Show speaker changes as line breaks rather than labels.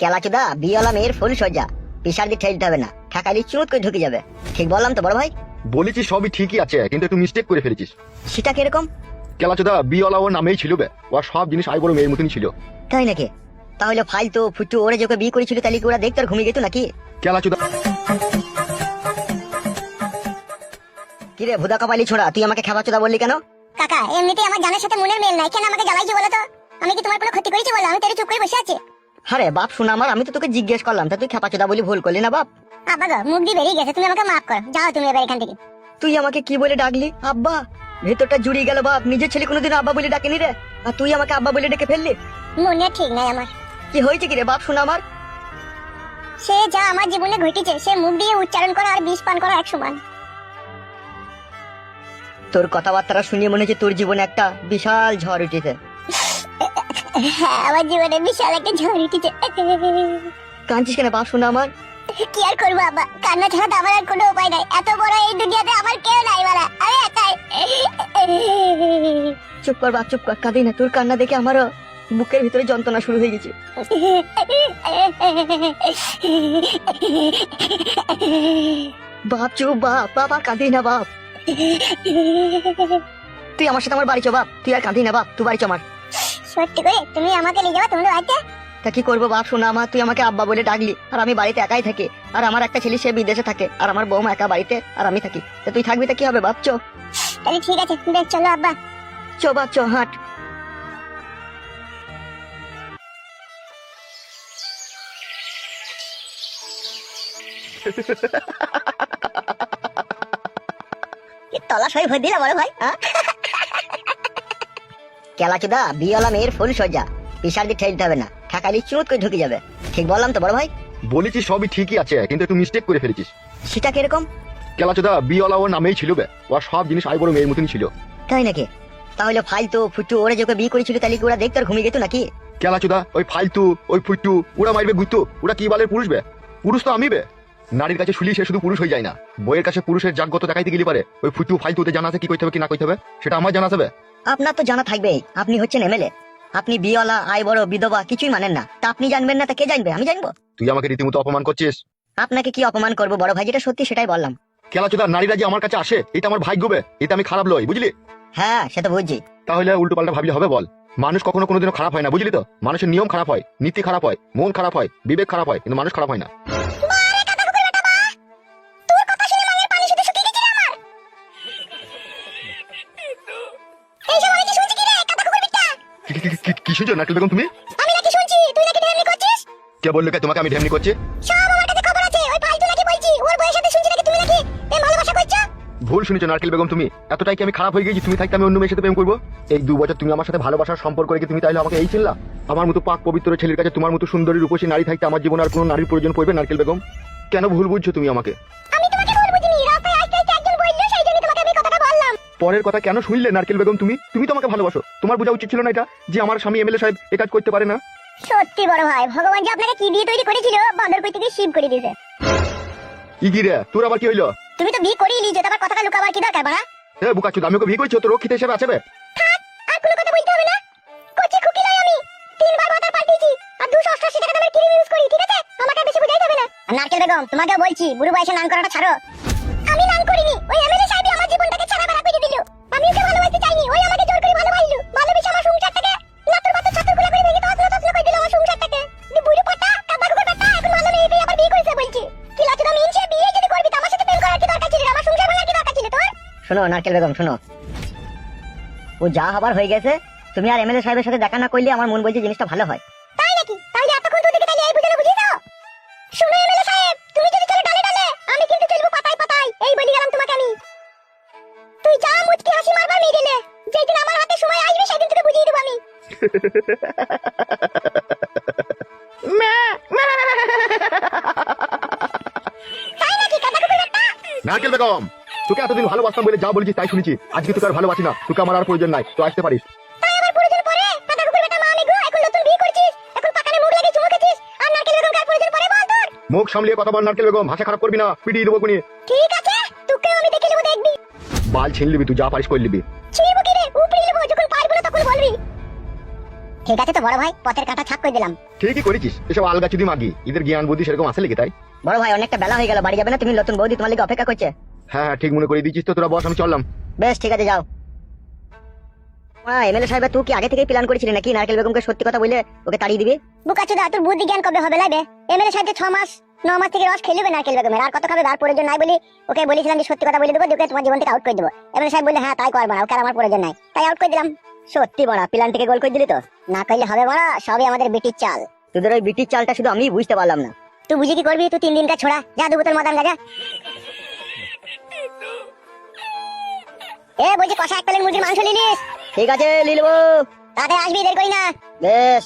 কেলাচুদা বিয়েওয়ালা মেয়ের ফুল সজ্জা পিসার দিয়ে ঠেলতে হবে না। ঠেকালি চুত করে ঢুকে যাবে। ঠিক বললাম তো বড় ভাই?
বলেছি সবই ঠিকই আছে কিন্তু একটু মিস্টেক করে ফেলেছিস।
সেটা কীরকম?
কেলাচোদা বিওয়ালা ওর নামেই ছিল বে। ওর সব জিনিস আই বড় মেয়ের মতনই ছিল।
তাই নাকি? তাহলে ফালতু ফুটু ওরে যোকে বিয়ে করেছিল তাহলে কি ওরা দেখতে আর ঘুমিয়ে যেত নাকি?
কেলাচোদা
কিরে ভুদা কপালি ছোড়া তুই আমাকে খেপাচোদা বললি কেন?
কাকা এমনিতেই আমার জানের সাথে মনের মেল নাই। কেন আমাকে জ্বালাইছো বলো তো? আমি কি তোমার কোনো ক্ষতি করেছি বলো? আমি তেরে চুপ করে বসে আছি।
আরে বাপ শোনা আমার আমি তো তোকে জিজ্ঞেস করলাম তা তুই খেপাচোদা বলি ভুল করলি না বাপ?
আব্বা গো মুখ দিয়ে বেরিয়ে গেছে তুমি আমাকে মাফ করো। যাও তুমি এবার এখান থেকে।
তুই আমাকে কি বলে ডাকলি? আব্বা ভেতরটা জুড়িয়ে গেল বাপ নিজের ছেলে কোনোদিন আব্বা বলে ডাকেনি রে। আর তুই আমাকে আব্বা বলে ডেকে ফেললি?
মনে ঠিক নাই আমার।
কি হয়েছে কি রে বাপ শোনা আমার?
সে যা আমার জীবনে ঘটেছে সে মুখ দিয়ে উচ্চারণ করা আর বিষ পান করা এক সমান।
তোর কথাবার্তা শুনিয়ে মনে হচ্ছে তোর জীবনে একটা বিশাল ঝড় উঠেছে।
হ্যাঁ আমার জীবনে বিশাল একটা ঝড় উঠেছে।
কাঁদছিস কেন বাপ শোনা আমার?
কি আর করব আব্বা কান্না ছাড়া তো আমার আর কোনো উপায় নাই। এত বড় এই দুনিয়াতে আমার কেউ নাই বলা আমি একাই।
চুপ কর বাপ চুপ কর কাঁদি না। তোর কান্না দেখে আমারও বুকের ভিতরে যন্ত্রণা শুরু হয়ে গেছে। বাপ চুপ বাপ বাপ আর কাঁদি না বাপ। তুই আমার সাথে আমার বাড়ি চ বাপ। তুই আর কাঁদি না বাপ। তুই বাড়ি চ আমার।
সত্যি করে? তুমি আমাকে নিয়ে যাবা তোমাদের বাড়িতে?
তা কি করব বাপ? শোনা আমার তুই আমাকে আব্বা বলে ডাকলি আর আমি বাড়িতে একাই থাকি। আর আমার একটা ছেলে সে বিদেশে থাকে আর আমার বৌমা একা বাড়িতে আর আমি থাকি। তা তুই থাকবি তা কি হবে বাপ? চো।
তাহলে ঠিক আছে বেশ চলো আব্বা।
চো বাপ চো হাট।
তলা সই দিলা বড় ভাই হ্যাঁ?
কেলাচুদা বিয়েওয়ালা মেয়ের ফুল সজ্জা পিসার দিয়ে ঠেলতে হবে না। ঠেকালি চুত করে ঢুকে যাবে। ঠিক বললাম তো বড় ভাই?
বলেছি সবই ঠিকই আছে কিন্তু একটু মিস্টেক করে ফেলেছিস।
সেটা কীরকম?
কেলাচোদা বিওয়ালা ওর নামেই ছিল বে। ওর সব জিনিস আই বড় মেয়ের মতনই ছিল।
তাই নাকি? তাহলে ফালতু ফুটু ওরে যোকে বিয়ে করেছিল তাহলে কি ওরা দেখতে আর ঘুমিয়ে যেত নাকি?
কেলাচোদা ওই ফালতু ওই ফুটু ওরা মারবে গুত্তু। ওরা কি বলে পুরুষ বে? পুরুষ তো আমি বে। নারীর কাছে শুলি সে শুধু পুরুষ হয়ে যায় না। বইয়ের কাছে পুরুষের জাগ্যত দেখাইতে গেলে পারে। ওই ফুটু ফালতুতে জানা আছে কি করতে হবে কি না করতে হবে সেটা আমার জানা যাবে
আপনার তো জানা থাকবেই আপনি হচ্ছেন এমএলএ আপনি বিয়েওয়ালা আয় বড় বিধবা কিছুই মানেন না। তা আপনি জানবেন না তা কে জানবে? আমি জানব।
তুই আমাকে রীতিমতো অপমান করছিস?
আপনাকে কি অপমান করব? বড় ভাই যেটা সত্যি সেটাই বললাম।
কেলাচোদা নারীরা যে আমার কাছে আসে এটা আমার ভাগ্য বে এটা আমি খারাপ লই বুঝলি?
হ্যাঁ সেটা বুঝছি।
তাহলে উল্টো পাল্টা ভাবলে হবে বল। মানুষ কখনো কোনোদিনও খারাপ হয় না বুঝলি তো? মানুষের নিয়ম খারাপ হয় নীতি খারাপ হয় মন খারাপ হয় বিবেক খারাপ হয় কিন্তু মানুষ খারাপ হয় না।
কি- শুনছো?
নারকেল বেগম তুমি?
আমি নাকি শুনছি। তুই নাকি ঢেমনি করছিস?
কে বলল কে? তোমাকে আমি ঢেমনি করছি?
সব আমার কাছে খবর আছে। ওই ফালতু নাকি বলছি? ওর সাথে শুনছি নাকি তুমি নাকি প্রেম ভালোবাসা করছ?
ভুল শুনেছো নারকেল বেগম তুমি। এতটাই কি আমি খারাপ হয়ে গেছি? তুমি থাকতে আমি অন্য মেয়ের সাথে প্রেম করব? এই দু বছর তুমি আমার সাথে ভালোবাসার সম্পর্ক রেখে তুমি তাহলে আমাকে এই চিনলা? আমার মতো পাক পবিত্র ছেলের কাছে তোমার মতো সুন্দরী রূপসী নারী থাকতে আমার জীবনে আর কোনো নারীর প্রয়োজন পড়বে নারকেল বেগম? কেন ভুল বুঝছ তুমি আমাকে? পরের কথা কেন শুনলে নারকেল বেগম তুমি? তুমি তো আমাকে ভালোবাসো। তোমার বোঝা উচিত ছিল না এটা যে আমার স্বামী এমএলএ সাহেব এ কাজ করতে পারে না।
সত্যি বড় ভাই ভগবান যে আপনাকে কি দিয়ে তৈরি করেছিল বান্দর কই থেকে শিব করে দিয়েছে।
ইগিরে তোর আবার কি হইল?
তুমি তো বিয়ে করেই নিয়েছো তারপর কথাটা লুকাবার কি দরকার বাড়া?
এ বুকাচুদ আমি ওকে বিয়ে করছি তো রক্ষিত হিসেবে আছে বে।
আর কোনো কথা বলতে হবে না। কোচি খুকি নয় আমি। তিনবার মাথা পাল্টেছি আর দুশো অষ্টাশি টাকা দামের ক্রিম ইউজ করি ঠিক আছে? আমাকে বেশি বুঝাইতে হবে না। নারকেল বেগম তোমাকেও বলছি বুড়ো বয়সে নান করাটা ছাড়ো। আমি নান করিনি ওই এমএলএ সাহেবই
শোনো নারকেল বেগম শোনো ও যা হবার হয়ে গেছে তুমি আর এমএলএ সাহেবের সাথে দেখা না করলে আমার মন বলছে জিনিসটা ভালো হয়
তাই নাকি তাহলে এতক্ষণ তো দেখে তাহলে এই বুঝানো বুঝিয়ে দাও শুনো এমএলএ সাহেব তুমি যদি চলো ডালে ডালে আমি কিন্তু চলবো পাতায় পাতায় এই বলি গেলাম তোমাকে আমি তুই যা মুচকি হাসি মারবার মেরে নে যেদিন আমার হাতে সময় আসবে সেদিন তোকে বুঝিয়ে দেবো আমি তাই নাকি কাদা কুকুর বেটা
নারকেল বেগম তোকে এতদিন ভালোবাসতাম বলে যা বলেছি তাই শুনেছি। আজকে তোকে আর ভালোবাসি না। তোকে আমার আর প্রয়োজন নাই। তো আসতে পারিস।
মুখ লাগিয়ে চুমু খেছিস। আর নারকেল বেগম কার প্রয়োজন পড়ে বল তোর?
মুখ সামলিয়ে কথা বল নারকেল বেগম। ভাষা খারাপ করবি না পিটিয়ে দেবো কোনি
ঠিক আছে তোকেও আমি দেখে নেব দেখবি।
বাল ছিন লিবি তুই যা পারিস করে লিবি
ছিড়বো কি রে? উপরে নেব যখন পারব না তখন বলবি। ঠিক আছে তো বড় ভাই পথের কাঁটা ছাপ করে দিলাম।
ঠিকই করেছিস এসব আলগা চুদি মাগি। এদের জ্ঞান বুদ্ধি সেরকম আসে লিখে তাই?
বড় ভাই অনেকটা বেলা হয়ে গেল বাড়ি যাবে না? তুমি নতুন বৌদি তোমার লিগে অপেক্ষা করছে।
হ্যাঁ হ্যাঁ ঠিক মনে করে দিচ্ছিস তো তোরা বস আমি চললাম।
বেশ ঠিক আছে যাও। এমএলএ সাহেব তুই কি আগে থেকেই প্ল্যান করেছিলি নাকি নারকেল বেগমকে সত্যি কথা বলে ওকে তাড়িয়ে দিবি?
বুকাচুদা তোর বুদ্ধি জ্ঞান কবে হবে লাইবে? এমএলএ সাহেব ছ মাস ন মাস থেকে রস খেলবে নারকেল বেগমের আর কত খাবে তার প্রয়োজন নাই বলি ওকে বলেছিলাম যে সত্যি কথা বলে দেবো ওকে তোমার জীবন থেকে আউট করে দেবো। এমএলএ সাহেব বললে হ্যাঁ তাই করব না ওকে আর আমার প্রয়োজন নাই। তাই আউট করে দিলাম।
সত্যি বড় প্ল্যান থেকে গোল করে দিলি তো?
না করলে হবে বড় সবই আমাদের বিটির চাল।
তোদের ওই বিটির চালটা শুধু আমি বুঝতে পারলাম না।
তুই বুঝে কি করবি? তুই তিন দিন কা ছোড়া। যা দু বোতল মদান গাজা এ বলছি কষা এক প্লেট মুরগির মাংস নিলিস
ঠিক আছে লিলবো
তাতে আসবি দেরি করি না।
বেশ।